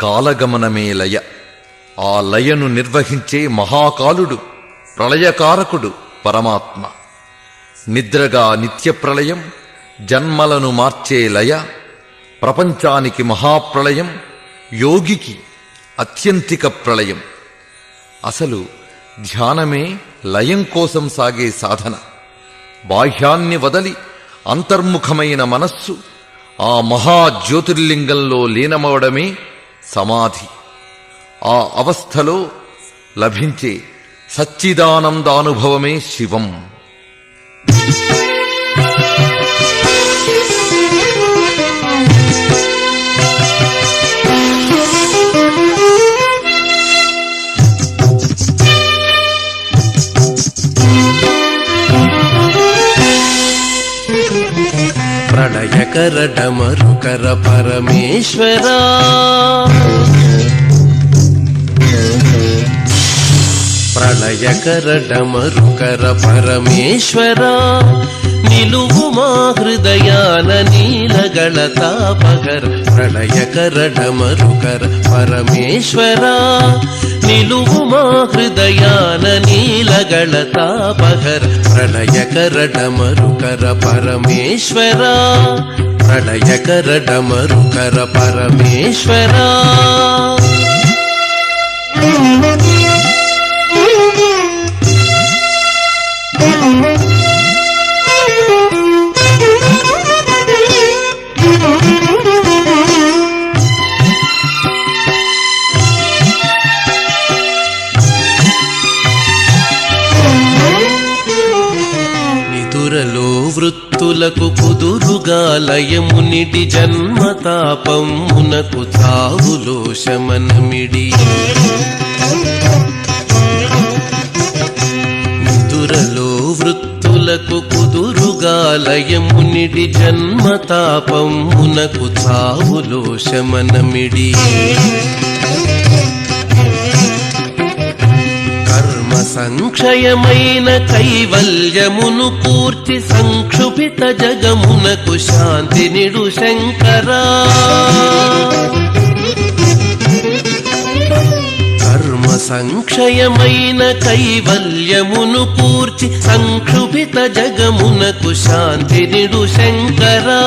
కాలగమనమే లయ. ఆ లయను నిర్వహించే మహాకాలుడు ప్రళయకారకుడు పరమాత్మ. నిద్రగా నిత్య ప్రళయం జన్మలను మార్చే లయ ప్రపంచానికి మహాప్రళయం యోగికి అత్యంతిక ప్రళయం. అసలు ధ్యానమే లయం కోసం సాగే సాధన. బాహ్యాన్ని వదలి అంతర్ముఖమైన మనస్సు ఆ మహాజ్యోతిర్లింగంలో లీనమవడమే సమాధి. ఆ అవస్థలో లభించే సచ్చిదానందానుభవమే శివం. ప్రళయకర డమరుకర పరమేశ్వరా. ప్రళయకర డమరుకర పరమేశ్వరా. నిలువు మా హృదయాన నీలగళ తాపగర ప్రళయకర డమరుకర పరమేశ్వరా నిలువు మా హృదయాన నీలగళ తాపగర ప్రళయకర డమరుకర పరమేశ్వరా ప్రళయకర డమరుకర పరమేశ్వరా. నిదురలో వృత్తులకు కుదురుగా లయమునిటి జన్మతాపమునకు తావులో శమనమిడి. నిదురలో వృత్తులకు కుదురుగా లయమునిటి జన్మతాపమునకు తావులో శమనమిడి. కర్మ సంక్షయమైన కైవల్యమును పూర్తి సంక్షుభిత జగమునకు శాంతి నిడు శంకరా. కర్మ సంక్షయమైన కైవల్యమును పూర్తి సంక్షుభిత జగమునకు శాంతి నిడు శంకరా.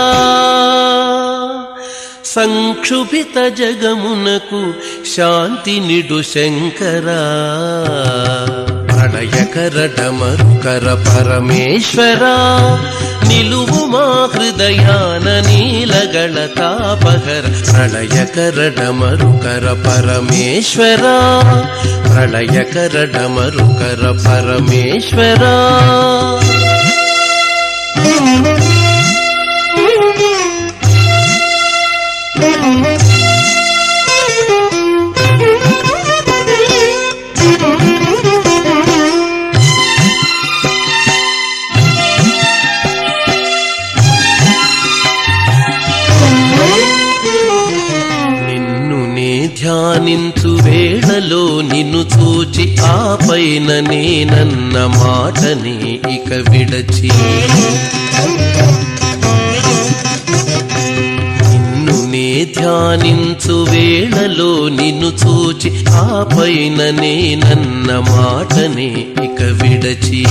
సంక్షుభిత జగమునకు శాంతి నిడు శంకరా. ప్రళయకర డమరుకర పరమేశ్వరా నిలువు మా హృదయాన నీలగళ తాపహర ప్రళయకర డమరుకర పరమేశ్వరా ప్రళయకర పరమేశ్వరా. ధ్యానించు వేళలో నిన్ను చూచి ఆ పైన నేనన్న మాటని ఇక విడచి. నిన్ను నే ధ్యానించు వేళలో నిన్ను చూచి ఆ పైన నేనన్న మాటని ఇక విడచి.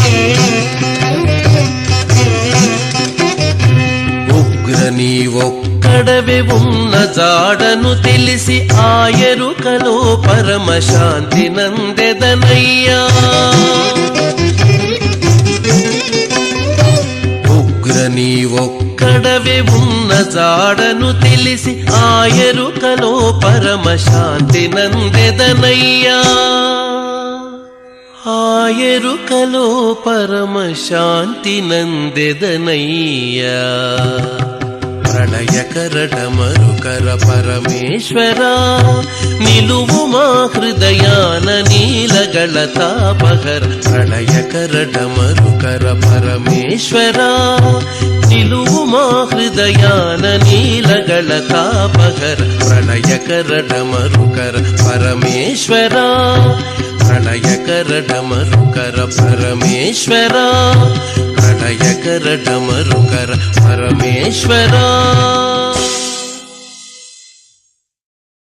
ఉగ్ర నీ ఒక్క ఒక్కడవే ఉన్న జాడను తెలిసి ఆయరుకలో పరమశాంతి నందెదనయ్యా. ఉగ్ర నీ ఒక్కడవే ఉన్న జాడను తెలిసి ఆయరుకలో పరమశాంతి నందెదనయ్యా. ఆయరుకలో పరమశాంతి నందెదనయ్యా. ప్రళయకర డమరుకర పరమేశ్వరా నిలువు మా హృదయాన నీలగళ తాపహర ప్రళయకర డమరుకర పరమేశ్వరా నిలువు మా హృదయాన నీలగళ తాపహర ప్రళయకర డమరుకర పరమేశ్వరా ప్రళయకర డమరుకర పరమేశ్వరా ప్రళయకర డమరుకర పరమేశ్వరా.